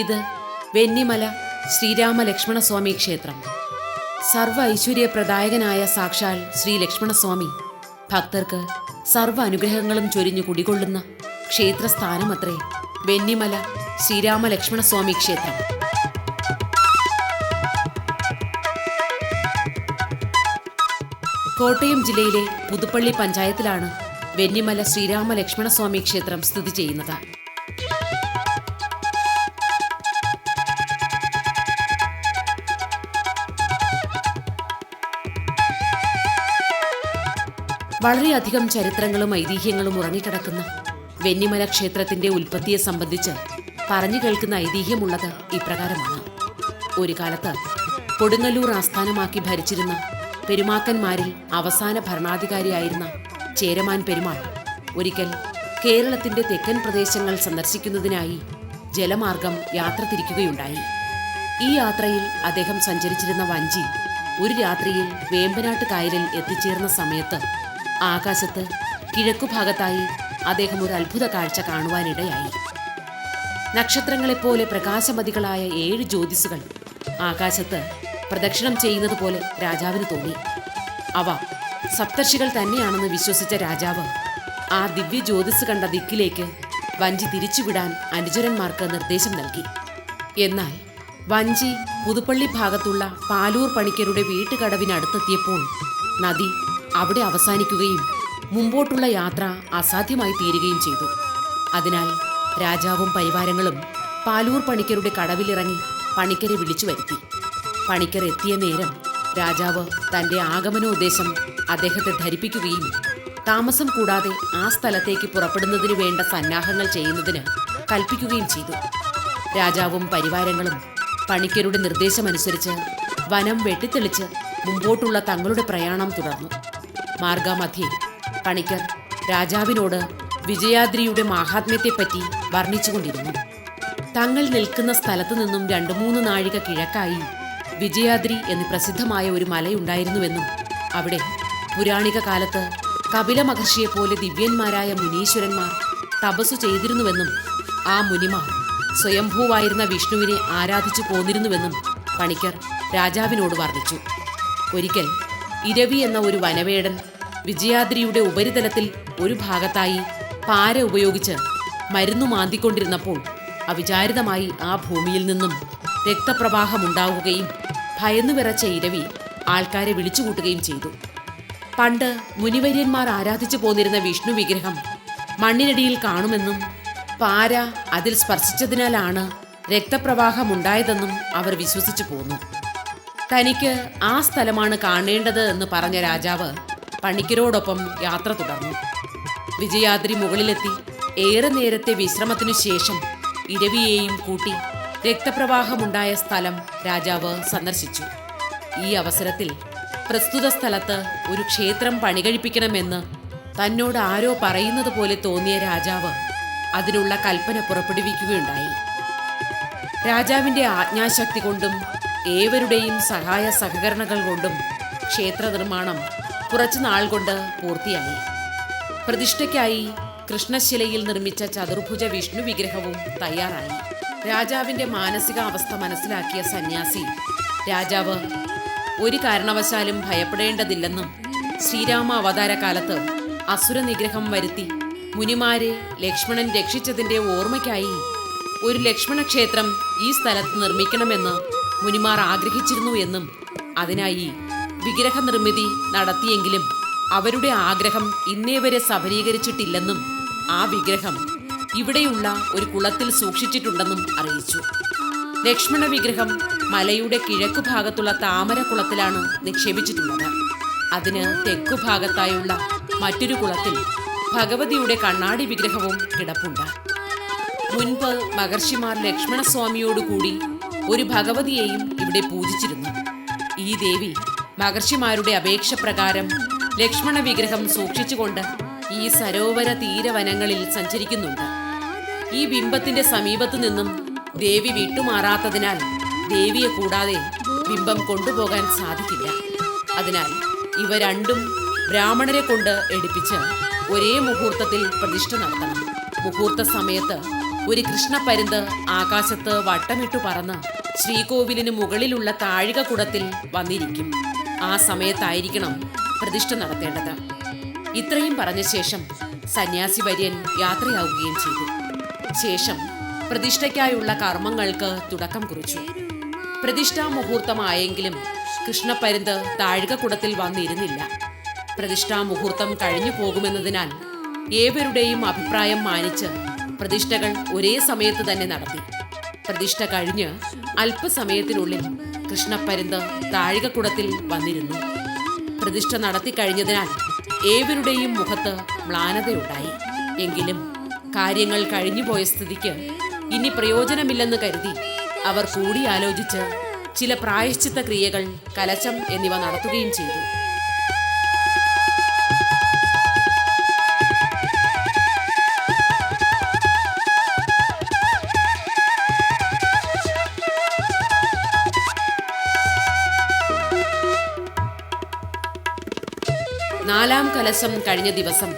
ഇത് വെന്നിമല ശ്രീരാമ ലക്ഷ്മണസ്വാമി ക്ഷേത്രം. സർവ ഐശ്വര്യപ്രദായകനായ സാക്ഷാൽ ശ്രീ ലക്ഷ്മണസ്വാമി ഭക്തർക്ക് സർവ അനുഗ്രഹങ്ങളും ചൊരിഞ്ഞു കുടികൊള്ളുന്ന ക്ഷേത്രസ്ഥാനമത്രേ വെന്നിമല ശ്രീരാമലക്ഷ്മണസ്വാമി ക്ഷേത്രം. കോട്ടയം ജില്ലയിലെ പുതുപ്പള്ളി പഞ്ചായത്തിലാണ് വെന്നിമല ശ്രീരാമലക്ഷ്മണസ്വാമി ക്ഷേത്രം സ്ഥിതി ചെയ്യുന്നത്. വളരെയധികം ചരിത്രങ്ങളും ഐതിഹ്യങ്ങളും ഉറങ്ങിക്കിടക്കുന്ന വെന്നിമല ക്ഷേത്രത്തിന്റെ ഉൽപ്പത്തിയെ സംബന്ധിച്ച് പറഞ്ഞു കേൾക്കുന്ന ഐതിഹ്യമുള്ളത് ഇപ്രകാരമാണ്. ഒരു കാലത്ത് കൊടുങ്ങല്ലൂർ ആസ്ഥാനമാക്കി ഭരിച്ചിരുന്ന പെരുമാക്കന്മാരിൽ അവസാന ഭരണാധികാരിയായിരുന്ന ചേരമാൻ പെരുമാൾ ഒരിക്കൽ കേരളത്തിന്റെ തെക്കൻ പ്രദേശങ്ങൾ സന്ദർശിക്കുന്നതിനായി ജലമാർഗം യാത്ര തിരിക്കുകയുണ്ടായി. ഈ യാത്രയിൽ അദ്ദേഹം സഞ്ചരിച്ചിരുന്ന വഞ്ചി ഒരു രാത്രിയിൽ വേമ്പനാട്ട് കായലിൽ എത്തിച്ചേർന്ന സമയത്ത് ആകാശത്ത് കിഴക്കുഭാഗത്തായി അദ്ദേഹം ഒരു അത്ഭുത കാഴ്ച കാണുവാനിടയായി. നക്ഷത്രങ്ങളെപ്പോലെ പ്രകാശമതികളായ ഏഴ് ജ്യോതിസുകൾ ആകാശത്ത് പ്രദക്ഷിണം ചെയ്യുന്നത് പോലെ രാജാവിന് തോന്നി. അവ സപ്തർഷികൾ തന്നെയാണെന്ന് വിശ്വസിച്ച രാജാവ് ആ ദിവ്യ ജ്യോതിസ് കണ്ട ദിക്കിലേക്ക് വഞ്ചി തിരിച്ചുവിടാൻ അനുചരന്മാർക്ക് നിർദ്ദേശം നൽകി. എന്നാൽ വഞ്ചി പുതുപ്പള്ളി ഭാഗത്തുള്ള പാലൂർ പണിക്കരുടെ വീട്ടുകടവിനടുത്തെത്തിയപ്പോൾ നദി അവിടെ അവസാനിക്കുകയും മുമ്പോട്ടുള്ള യാത്ര അസാധ്യമായി തീരുകയും ചെയ്തു. അതിനാൽ രാജാവും പരിവാരങ്ങളും പാലൂർ പണിക്കരുടെ കടവിലിറങ്ങി പണിക്കരെ വിളിച്ചു വരുത്തി. പണിക്കർ എത്തിയ നേരം രാജാവ് തന്റെ ആഗമനോദ്ദേശം അദ്ദേഹത്തെ ധരിപ്പിക്കുകയും താമസം കൂടാതെ ആ സ്ഥലത്തേക്ക് പുറപ്പെടുന്നതിന് വേണ്ട സന്നാഹങ്ങൾ ചെയ്യുന്നതിന് കൽപ്പിക്കുകയും ചെയ്തു. രാജാവും പരിവാരങ്ങളും പണിക്കരുടെ നിർദ്ദേശമനുസരിച്ച് വനം വെട്ടിത്തെളിച്ച് മുമ്പോട്ടുള്ള തങ്ങളുടെ പ്രയാണം തുടർന്നു. മാർഗാമധ്യേ. പണിക്കർ രാജാവിനോട് വിജയാദ്രിയുടെ മാഹാത്മ്യത്തെപ്പറ്റി വർണിച്ചുകൊണ്ടിരുന്നു. തങ്ങൾ നിൽക്കുന്ന സ്ഥലത്തു നിന്നും രണ്ടു മൂന്ന് നാഴിക കിഴക്കായി വിജയാദ്രി എന്ന് പ്രസിദ്ധമായ ഒരു മലയുണ്ടായിരുന്നുവെന്നും അവിടെ പുരാണിക കാലത്ത് കപില മഹർഷിയെപ്പോലെ ദിവ്യന്മാരായ മുനീശ്വരന്മാർ തപസ്സു ചെയ്തിരുന്നുവെന്നും ആ മുനിമാർ സ്വയംഭൂവായിരുന്ന വിഷ്ണുവിനെ ആരാധിച്ചു പോന്നിരുന്നുവെന്നും പണിക്കർ രാജാവിനോട് വർണിച്ചു. ഒരിക്കൽ ഇരവി എന്ന ഒരു വനവേടൻ വിജയാദ്രിയുടെ ഉപരിതലത്തിൽ ഒരു ഭാഗത്തായി പാര ഉപയോഗിച്ച് മരുന്നു മാന്തിക്കൊണ്ടിരുന്നപ്പോൾ അവിചാരിതമായി ആ ഭൂമിയിൽ നിന്നും രക്തപ്രവാഹമുണ്ടാവുകയും ഭയന്നു വിറച്ച ഇരവി ആൾക്കാരെ വിളിച്ചുകൂട്ടുകയും ചെയ്തു. പണ്ട് മുനിവര്യന്മാർ ആരാധിച്ചു പോന്നിരുന്ന വിഷ്ണു വിഗ്രഹം മണ്ണിനടിയിൽ കാണുമെന്നും പാര അതിൽ സ്പർശിച്ചതിനാലാണ് രക്തപ്രവാഹമുണ്ടായതെന്നും അവർ വിശ്വസിച്ചു പോന്നു. തനിക്ക് ആ സ്ഥലമാണ് കാണേണ്ടത് എന്ന് പറഞ്ഞ രാജാവ് പണിക്കരോടൊപ്പം യാത്ര തുടർന്നു. വിജയാദ്രി മുകളിലെത്തി. ഏറെ നേരത്തെ വിശ്രമത്തിനു ശേഷം ഇരവിയെയും കൂട്ടി രക്തപ്രവാഹമുണ്ടായ സ്ഥലം രാജാവ് സന്ദർശിച്ചു. ഈ അവസരത്തിൽ പ്രസ്തുത സ്ഥലത്ത് ഒരു ക്ഷേത്രം പണികഴിപ്പിക്കണമെന്ന് തന്നോട് ആരോ പറയുന്നത് പോലെ തോന്നിയ രാജാവ് അതിനുള്ള കൽപ്പന പുറപ്പെടുവിക്കുകയുണ്ടായി. രാജാവിന്റെ ആജ്ഞാശക്തി കൊണ്ടും ഏവരുടെയും സഹായ സഹകരണങ്ങൾ കൊണ്ടും ക്ഷേത്ര നിർമ്മാണം കുറച്ചു നാൾ കൊണ്ട് പൂർത്തിയായി. പ്രതിഷ്ഠയ്ക്കായി കൃഷ്ണശിലയിൽ നിർമ്മിച്ച ചതുർഭുജ വിഷ്ണു വിഗ്രഹവും തയ്യാറായി. രാജാവിന്റെ മാനസികാവസ്ഥ മനസ്സിലാക്കിയ സന്യാസി രാജാവ് ഒരു കാരണവശാലും ഭയപ്പെടേണ്ടതില്ലെന്നും ശ്രീരാമ അവതാര കാലത്ത് അസുര നിഗ്രഹം വരുത്തി മുനിമാരെ ലക്ഷ്മണൻ രക്ഷിച്ചതിന്റെ ഓർമ്മയ്ക്കായി ഒരു ലക്ഷ്മണ ക്ഷേത്രം ഈ സ്ഥലത്ത് നിർമ്മിക്കണമെന്ന് മുനിമാർ ആഗ്രഹിച്ചിരുന്നു എന്നും അതിനായി വിഗ്രഹ നിർമ്മിതി നടത്തിയെങ്കിലും അവരുടെ ആഗ്രഹം ഇന്നേ വരെ സഫലീകരിച്ചിട്ടില്ലെന്നും ആ വിഗ്രഹം ഇവിടെയുള്ള ഒരു കുളത്തിൽ സൂക്ഷിച്ചിട്ടുണ്ടെന്നും അറിയിച്ചു. ലക്ഷ്മണ വിഗ്രഹം മലയുടെ കിഴക്കു ഭാഗത്തുള്ള താമരക്കുളത്തിലാണ് നിക്ഷേപിച്ചിട്ടുള്ളത്. അതിന് തെക്കു ഭാഗത്തായുള്ള മറ്റൊരു കുളത്തിൽ ഭഗവതിയുടെ കണ്ണാടി വിഗ്രഹവും കിടപ്പുണ്ട്. മുൻപ് മഹർഷിമാർ ലക്ഷ്മണസ്വാമിയോടുകൂടി ഒരു ഭഗവതിയെയും ഇവിടെ പൂജിച്ചിരുന്നു. ഈ ദേവി മഹർഷിമാരുടെ അപേക്ഷ പ്രകാരം ലക്ഷ്മണ വിഗ്രഹം സൂക്ഷിച്ചുകൊണ്ട് ഈ സരോവര തീരവനങ്ങളിൽ സഞ്ചരിക്കുന്നുണ്ട്. ഈ ബിംബത്തിന്റെ സമീപത്തു നിന്നും ദേവി വിട്ടുമാറാത്തതിനാൽ ദേവിയെ കൂടാതെ ബിംബം കൊണ്ടുപോകാൻ സാധിക്കില്ല. അതിനാൽ ഇവ രണ്ടും ബ്രാഹ്മണരെ കൊണ്ട് എടുപ്പിച്ച് ഒരേ മുഹൂർത്തത്തിൽ പ്രതിഷ്ഠ നടത്തണം. മുഹൂർത്ത സമയത്ത് ഒരു കൃഷ്ണപ്പരുന്ത് ആകാശത്ത് വട്ടമിട്ടു പറന്ന് ശ്രീകോവിലിന് മുകളിലുള്ള താഴികക്കുടത്തിൽ വന്നിരിക്കും. ആ സമയത്തായിരിക്കണം പ്രതിഷ്ഠ നടത്തേണ്ടത്. ഇത്രയും പറഞ്ഞ ശേഷം സന്യാസി വര്യൻ യാത്രയാവുകയും ചെയ്തു. ശേഷം പ്രതിഷ്ഠയ്ക്കായുള്ള കർമ്മങ്ങൾക്ക് തുടക്കം കുറിച്ചു. പ്രതിഷ്ഠാ മുഹൂർത്തമായെങ്കിലും കൃഷ്ണപ്പരുന്ത് താഴികക്കുടത്തിൽ വന്നിരുന്നില്ല. പ്രതിഷ്ഠാ മുഹൂർത്തം കഴിഞ്ഞു പോകുമെന്നതിനാൽ ഏവരുടെയും അഭിപ്രായം മാനിച്ച് പ്രതിഷ്ഠകൾ ഒരേ സമയത്ത് തന്നെ നടത്തി. പ്രതിഷ്ഠ കഴിഞ്ഞ് അല്പസമയത്തിനുള്ളിൽ കൃഷ്ണപ്പരുന്ത് താഴികക്കുടത്തിൽ വന്നിരുന്നു. പ്രതിഷ്ഠ നടത്തി കഴിഞ്ഞതിനാൽ ഏവരുടെയും മുഖത്ത് മ്ലാനതയുണ്ടായി. എങ്കിലും കാര്യങ്ങൾ കഴിഞ്ഞുപോയ സ്ഥിതിക്ക് ഇനി പ്രയോജനമില്ലെന്ന് കരുതി അവർ കൂടിയാലോചിച്ച് ചില പ്രായശ്ചിത്ത ക്രിയകൾ കലശം എന്നിവ നടത്തുകയും ചെയ്തു. നാലാം കലശം കഴിഞ്ഞ ദിവസം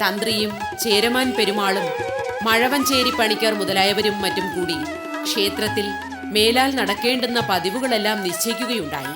തന്ത്രിയും ചേരമാൻ പെരുമാളും മഴവഞ്ചേരി പണിക്കർ മുതലായവരും മറ്റും കൂടി ക്ഷേത്രത്തിൽ മേലാൽ നടക്കേണ്ടുന്ന പതിവുകളെല്ലാം നിശ്ചയിക്കുകയുണ്ടായി.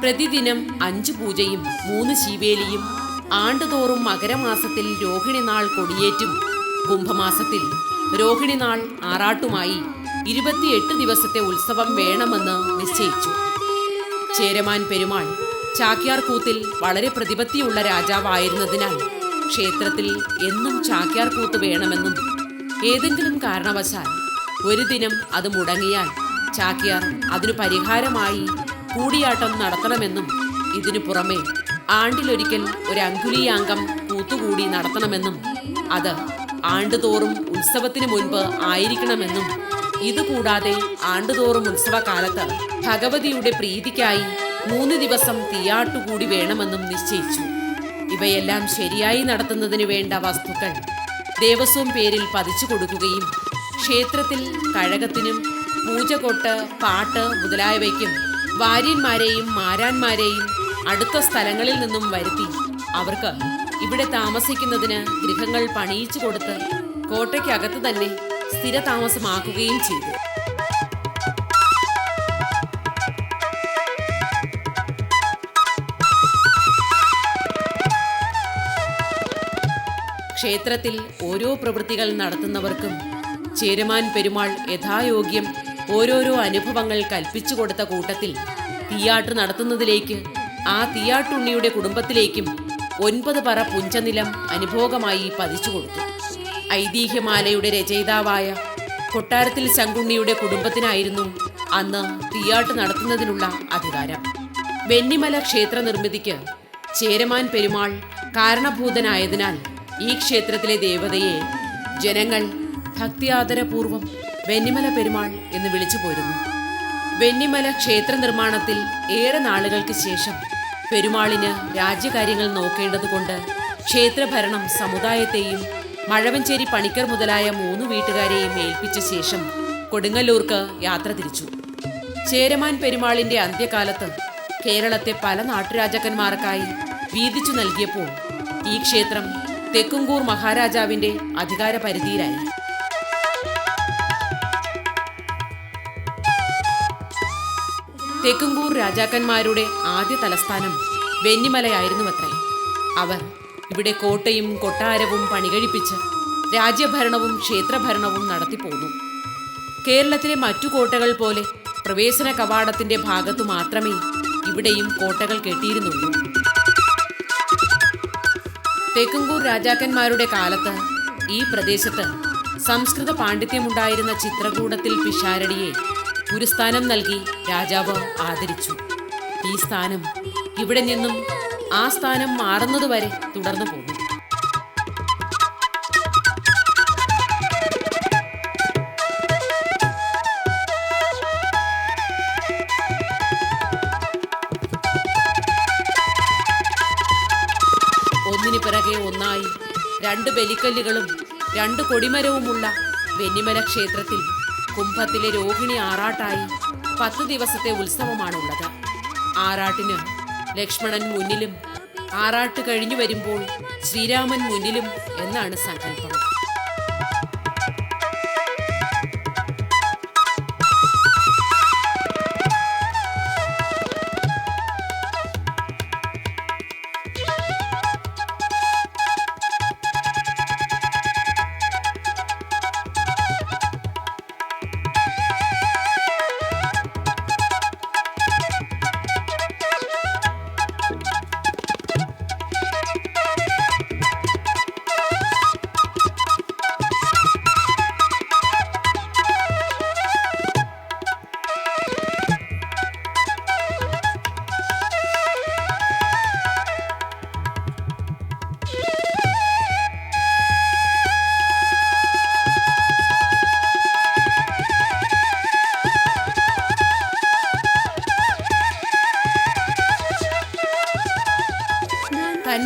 പ്രതിദിനം അഞ്ചു പൂജയും മൂന്ന് ശീവേലിയും ആണ്ടുതോറും മകരമാസത്തിൽ രോഹിണി നാൾ കൊടിയേറ്റും കുംഭമാസത്തിൽ രോഹിണി നാൾ ആറാട്ടുമായി ഇരുപത്തിയെട്ട് ദിവസത്തെ ഉത്സവം വേണമെന്ന് നിശ്ചയിച്ചു. ചേരമാൻ പെരുമാൾ ചാക്യാർ കൂത്തിൽ വളരെ പ്രതിപത്തിയുള്ള രാജാവായിരുന്നതിനാൽ ക്ഷേത്രത്തിൽ എന്നും ചാക്യാർ കൂത്ത് വേണമെന്നും ഏതെങ്കിലും കാരണവശാൽ ഒരു ദിനം അത് മുടങ്ങിയാൽ ചാക്യാർ അതിനു പരിഹാരമായി കൂടിയാട്ടം നടത്തണമെന്നും ഇതിനു പുറമെ ആണ്ടിലൊരിക്കൽ ഒരു അങ്കുലിയാംഗം കൂത്തുകൂടി നടത്തണമെന്നും അത് ആണ്ടുതോറും ഉത്സവത്തിന് മുൻപ് ആയിരിക്കണമെന്നും ഇതുകൂടാതെ ആണ്ടുതോറും ഉത്സവകാലത്ത് ഭഗവതിയുടെ പ്രീതിക്കായി മൂന്ന് ദിവസം തീയാട്ടുകൂടി വേണമെന്നും നിശ്ചയിച്ചു. ഇവയെല്ലാം ശരിയായി നടത്തുന്നതിന് വേണ്ട വസ്തുക്കൾ ദേവസ്വം പേരിൽ പതിച്ചു കൊടുക്കുകയും ക്ഷേത്രത്തിൽ കഴകത്തിനും പൂജകൊട്ട് പാട്ട് മുതലായവയ്ക്കും വാര്യന്മാരെയും മാരാന്മാരെയും അടുത്ത സ്ഥലങ്ങളിൽ നിന്നും വരുത്തി അവർക്ക് ഇവിടെ താമസിക്കുന്നതിന് ഗൃഹങ്ങൾ പണിയിച്ചു കൊടുത്ത് കോട്ടയ്ക്കകത്ത് തന്നെ സ്ഥിരതാമസമാക്കുകയും ചെയ്തു. ക്ഷേത്രത്തിൽ ഓരോ പ്രവൃത്തികൾ നടത്തുന്നവർക്കും ചേരമാൻ പെരുമാൾ യഥായോഗ്യം ഓരോരോ അനുഭവങ്ങൾ കൽപ്പിച്ചു കൊടുത്ത കൂട്ടത്തിൽ തീയാട്ട് നടത്തുന്നതിലേക്ക് ആ തീയാട്ടുണ്ണിയുടെ കുടുംബത്തിലേക്കും ഒൻപത് പറ പുഞ്ചനിലം അനുഭോഗമായി പതിച്ചു കൊടുത്തു. ഐതിഹ്യമാലയുടെ രചയിതാവായ കൊട്ടാരത്തിൽ ശങ്കുണ്ണിയുടെ കുടുംബത്തിനായിരുന്നു അന്ന് തീയാട്ട് നടത്തുന്നതിനുള്ള അധികാരം. വെന്നിമല ക്ഷേത്ര നിർമ്മിതിക്ക് ചേരമാൻ പെരുമാൾ കാരണഭൂതനായതിനാൽ ഈ ക്ഷേത്രത്തിലെ ദേവതയെ ജനങ്ങൾ ഭക്തിയാദരപൂർവം വെന്നിമല പെരുമാൾ എന്ന് വിളിച്ചു പോരുന്നു. വെന്നിമല ക്ഷേത്ര നിർമ്മാണത്തിൽ ഏറെ നാളുകൾക്ക് ശേഷം പെരുമാളിന് രാജ്യകാര്യങ്ങൾ നോക്കേണ്ടതുകൊണ്ട് ക്ഷേത്രഭരണം സമുദായത്തെയും മഴവഞ്ചേരി പണിക്കർ മുതലായ മൂന്ന് വീട്ടുകാരെയും ഏൽപ്പിച്ച ശേഷം കൊടുങ്ങല്ലൂർക്ക് യാത്ര തിരിച്ചു. ചേരമാൻ പെരുമാളിന്റെ അന്ത്യകാലത്ത് കേരളത്തെ പല നാട്ടുരാജാക്കന്മാർക്കായി വീതിച്ചു നൽകിയപ്പോൾ ഈ ക്ഷേത്രം തെക്കുംകൂർ മഹാരാജാവിന്റെ അധികാര പരിധിയിലായി. തെക്കുംകൂർ രാജാക്കന്മാരുടെ ആദ്യ തലസ്ഥാനം വെന്നിമലയായിരുന്നുവത്രേ. അവർ ഇവിടെ കോട്ടയും കൊട്ടാരവും പണികഴിപ്പിച്ച് രാജ്യഭരണവും ക്ഷേത്രഭരണവും നടത്തിപ്പോന്നു. കേരളത്തിലെ മറ്റു കോട്ടകൾ പോലെ പ്രവേശന കവാടത്തിന്റെ ഭാഗത്തു മാത്രമേ ഇവിടെയും കോട്ടകൾ കെട്ടിയിരുന്നുള്ളൂ. തെക്കുംകൂർ രാജാക്കന്മാരുടെ കാലത്ത് ഈ പ്രദേശത്ത് സംസ്കൃത പാണ്ഡിത്യമുണ്ടായിരുന്ന ചിത്രകൂടത്തിൽ പിഷാരടിയെ ഗുരുസ്ഥാനം നൽകി രാജാവ് ആദരിച്ചു. ഈ സ്ഥാനം ഇവിടെ നിന്നും ആ സ്ഥാനം മാറുന്നതുവരെ തുടർന്നു പോകും രണ്ട് ബലിക്കല്ലുകളും രണ്ട് കൊടിമരവുമുള്ള വെന്നിമല ക്ഷേത്രത്തിൽ കുംഭത്തിലെ രോഹിണി ആറാട്ടായി പത്ത് ദിവസത്തെ ഉത്സവമാണുള്ളത്. ആറാട്ടിന് ലക്ഷ്മണൻ മുന്നിലും ആറാട്ട് കഴിഞ്ഞു വരുമ്പോൾ ശ്രീരാമൻ മുന്നിലും എന്നാണ് സങ്കല്പം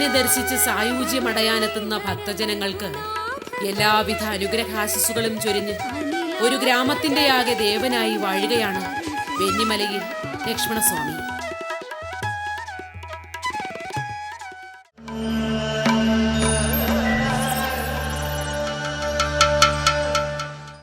ദർശിച്ച് സായൂജ്യമടയാനെത്തുന്ന ഭക്തജനങ്ങൾക്ക് എല്ലാവിധ അനുഗ്രഹാശിസുകളും ചൊരിഞ്ഞ് ഒരു ഗ്രാമത്തിന്റെ ആകെ ദേവനായി വാഴുകയാണ് വെന്നിമലയിൽ ലക്ഷ്മണസ്വാമി.